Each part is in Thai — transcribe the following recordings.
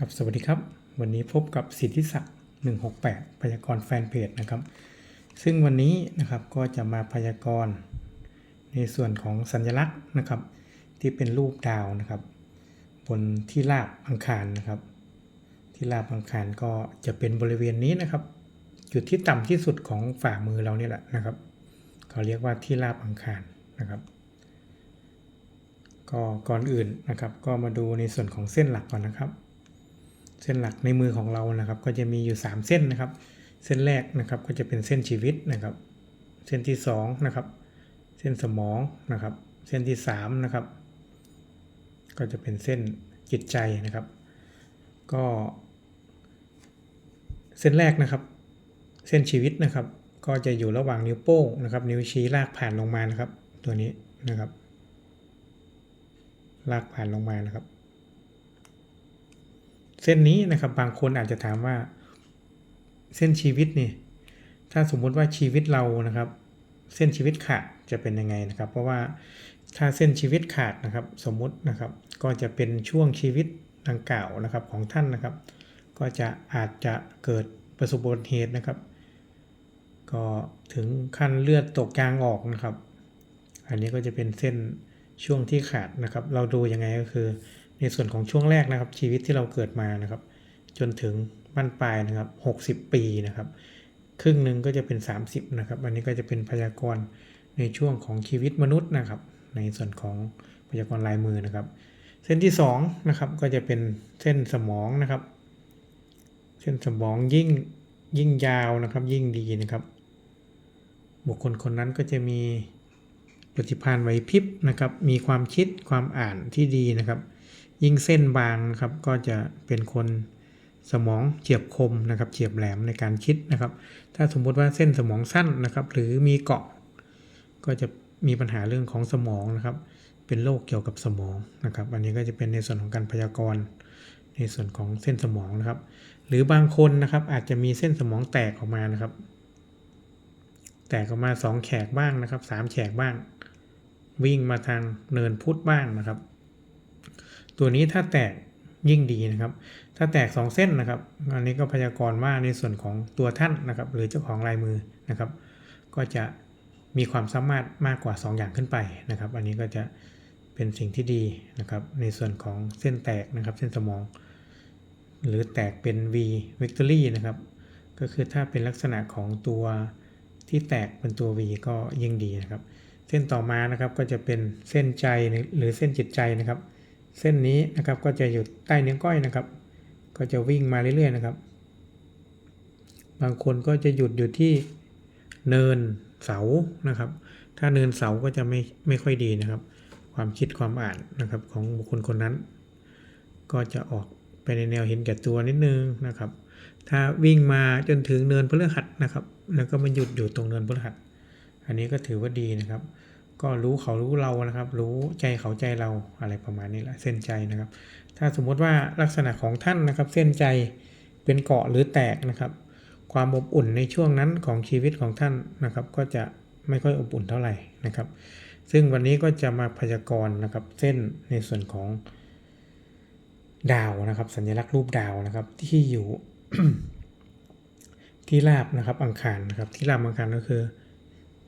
ครับสวัสดีครับ วันนี้พบกับสิทธิศักดิ์168 พยากรณ์แฟนเพจนะครับ ซึ่งวันนี้นะครับก็จะมาพยากรณ์ในส่วนของสัญลักษณ์นะครับ ที่เป็นรูปดาวนะครับ บนที่ราบอังคารนะครับ ที่ราบอังคารก็จะเป็นบริเวณนี้นะครับ จุดที่ต่ำที่สุดของฝ่ามือเราเนี่ยแหละนะครับเขาเรียกว่าที่ราบอังคารนะครับก็ก่อนอื่นนะครับ ก็มาดูในส่วนของเส้นหลักก่อนนะครับ เส้นหลักในมือของเรานะครับ ก็จะมีอยู่ 3 เส้นนะครับ เส้นแรกนะครับก็จะเป็นเส้นชีวิตนะครับ เส้นที่2นะครับ เส้นสมองนะครับ เส้นที่3นะครับ ก็จะเป็นเส้นจิตใจนะครับ ก็ เส้นแรกนะครับ เส้นชีวิตนะครับ ก็จะอยู่ระหว่างนิ้วโป้งนะครับ นิ้วชี้ลากผ่านลงมานะครับ ตัวนี้นะครับ ลากผ่านลงมานะครับ เส้นนี้นะครับบางคนอาจจะถามว่า เส้นชีวิตนี่ถ้าสมมุติว่าชีวิตเรานะครับ เส้นชีวิตขาดจะเป็นยังไงนะครับ เพราะว่าถ้าเส้นชีวิตขาดนะครับ สมมุตินะครับ ก็จะเป็นช่วงชีวิตดังกล่าวนะครับของท่านนะครับ ก็จะอาจจะเกิดประสบอุบัติเหตุนะครับ ก็ถึงขั้นเลือดตกยางออกนะครับ อันนี้ก็จะเป็นเส้นช่วงที่ขาดนะครับ เราดูยังไงก็คือ ในส่วนของช่วงแรกนะครับ ชีวิตที่เราเกิดมานะครับ จนถึงบั้นปลายนะครับ 60 ปีนะครับ ครึ่งหนึ่งก็จะเป็น 30นะครับ อันนี้ก็จะเป็นพยากรณ์ในช่วงของชีวิตมนุษย์นะครับ ในส่วนของพยากรณ์ลายมือนะครับ เส้นที่2นะครับก็จะเป็นเส้นสมองนะครับ เส้นสมองยิ่งยิ่งยาวนะครับยิ่งดีนะครับ บุคคลคนนั้นก็จะมีปฏิภาณไหวพริบนะครับ มีความคิดความอ่านที่ดีนะครับ ยิ่งเส้นบางนะครับก็จะเป็นคนสมองเฉียบคมนะครับเฉียบแหลมในการคิดนะครับ ถ้าสมมุติว่าเส้นสมองสั้นนะครับ หรือมีเกาะ ก็จะมีปัญหาเรื่องของสมองนะครับ เป็นโรคเกี่ยวกับสมองนะครับ อันนี้ก็จะเป็นในส่วนของการพยากรณ์ในส่วนของเส้นสมองนะครับ หรือบางคนนะครับอาจจะมีเส้นสมองแตกออกมานะครับ แตกออกมาสองแฉกบ้างนะครับสามแฉกบ้าง วิ่งมาทางเนินพุทธบ้างนะครับ ตัวนี้ถ้าแตกยิ่งดีนะครับ ถ้าแตก 2 เส้นนะครับ อันนี้ก็พยากรณ์ว่าในส่วนของตัวท่านนะครับ หรือเจ้าของลายมือนะครับ ก็จะมีความสามารถมากกว่า 2 อย่างขึ้นไปนะครับ อันนี้ก็จะเป็นสิ่งที่ดีนะครับ ในส่วนของเส้นแตกนะครับ เส้นสมอง หรือแตกเป็น V Victory นะครับ ก็คือถ้าเป็นลักษณะของตัวที่แตกเป็นตัว V ก็ยิ่งดีนะครับ เส้นต่อมานะครับก็จะเป็นเส้นใจหรือเส้นจิตใจนะครับ เส้นนี้นะครับก็จะอยู่ใต้นิ้วก้อยนะครับ ก็จะวิ่งมาเรื่อยๆนะครับ บางคนก็จะหยุดอยู่ที่เนินเสานะครับ ถ้าเนินเสาก็จะไม่ไม่ค่อยดีนะครับ ความคิดความอ่านนะครับของบุคคลคนนั้น ก็จะออกไปในแนวเห็นแก่ตัวนิดนึงนะครับ ถ้าวิ่งมาจนถึงเนินพฤหัสนะครับ แล้วก็มาหยุดอยู่ตรงเนินพฤหัส อันนี้ก็ถือว่าดีนะครับ ก็รู้เขารู้เรานะครับ รู้ใจเขาใจเราอะไรประมาณนี้แหละเส้นใจนะครับ ถ้าสมมติว่าลักษณะของท่านนะครับ เส้นใจเป็นเกาะหรือแตกนะครับ ความอบอุ่นในช่วงนั้นของชีวิตของท่านนะครับ ก็จะไม่ค่อยอบอุ่นเท่าไหร่นะครับ ซึ่งวันนี้ก็จะมาพยากรณ์นะครับ เส้นในส่วนของดาวนะครับ สัญลักษณ์รูปดาวนะครับ ที่อยู่ที่ราบนะครับอังคารนะครับ ที่ราบอังคารก็คือ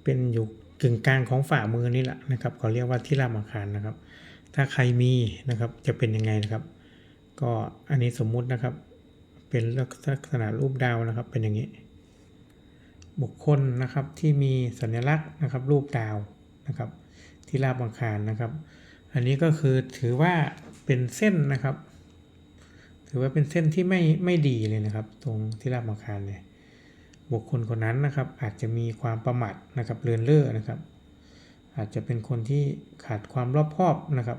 เป็นอยู่ กึ่งกลางของฝ่ามือนี่แหละนะครับเขาเรียกว่าที่ราบอังคารนะครับ ถ้าใครมีนะครับจะเป็นยังไงนะครับ ก็อันนี้สมมุตินะครับ เป็นลักษณะรูปดาวนะครับ เป็นอย่างนี้ บุคคลนะครับที่มีสัญลักษณ์นะครับ รูปดาวนะครับที่ราบอังคารนะครับ อันนี้ก็คือถือว่าเป็นเส้นนะครับ ถือว่าเป็นเส้นที่ไม่ไม่ดีเลยนะครับ ตรงที่ราบอังคารเนี่ย บุคคลคนนั้นนะครับอาจจะมีความประมาทนะครับเลือนเล่อนะครับ อาจจะเป็นคนที่ขาดความรอบคอบนะครับ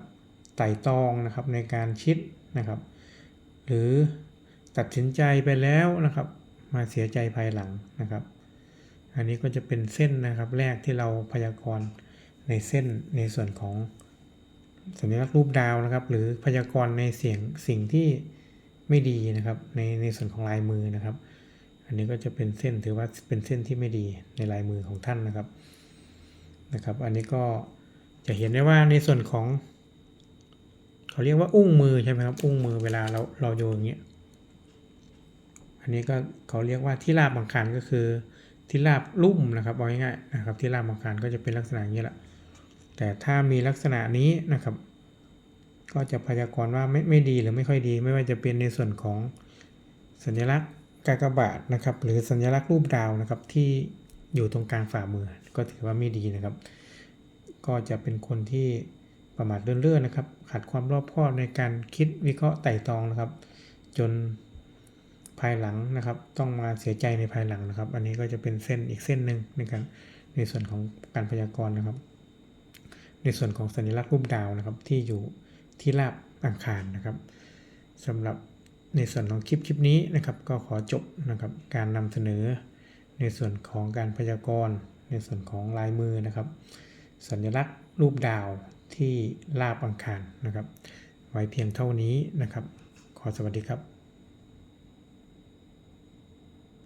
ไต่ตองนะครับในการคิดนะครับ หรือตัดสินใจไปแล้วนะครับ มาเสียใจภายหลังนะครับ อันนี้ก็จะเป็นเส้นนะครับแรกที่เราพยากรณ์ในเส้นในส่วนของสัญลักษณ์รูปดาวนะครับ หรือพยากรณ์ในเสียงสิ่งที่ไม่ดีนะครับ ในในส่วนของลายมือนะครับ อันนี้ก็จะเป็นเส้นถือว่าเป็นเส้นที่ไม่ดีในลายมือของท่านนะครับนะครับ อันนี้ก็จะเห็นได้ว่าในส่วนของ เขาเรียกว่าอุ้งมือใช่ไหมครับ อุ้งมือเวลาเราเราโยนอย่างเงี้ยอันนี้ก็เขาเรียกว่าที่ราบอังคารก็คือที่ราบลุ่มนะครับเอาง่ายๆนะครับ ที่ราบอังคารก็จะเป็นลักษณะอย่างนี้แหละแต่ถ้ามีลักษณะนี้นะครับ ก็จะพยากรณ์ว่าไม่ไม่ดีหรือไม่ค่อยดี ไม่ว่าจะเป็นในส่วนของสัญลักษณ์ กากบาทนะครับ หรือสัญลักษณ์รูปดาวนะครับ ที่อยู่ตรงกลางฝ่ามือ ก็ถือว่าไม่ดีนะครับ ก็จะเป็นคนที่ประมาทเลื่อนๆนะครับ ขาดความรอบคอบในการคิดวิเคราะห์ไต่ตองนะครับ จนภายหลังนะครับ ต้องมาเสียใจในภายหลังนะครับ อันนี้ก็จะเป็นเส้นอีกเส้นหนึ่งในการในส่วนของการพยากรณ์นะครับ ในส่วนของสัญลักษณ์รูปดาวนะครับ ที่อยู่ที่ราบอังคารนะครับสำหรับ ในส่วนของคลิปคลิปนี้นะครับ ก็ขอจบนะครับการนำเสนอ ในส่วนของการพยากรณ์ ในส่วนของลายมือนะครับ สัญลักษณ์รูปดาวที่ลาบอังคารนะครับ ไว้เพียงเท่านี้นะครับ ขอสวัสดีครับ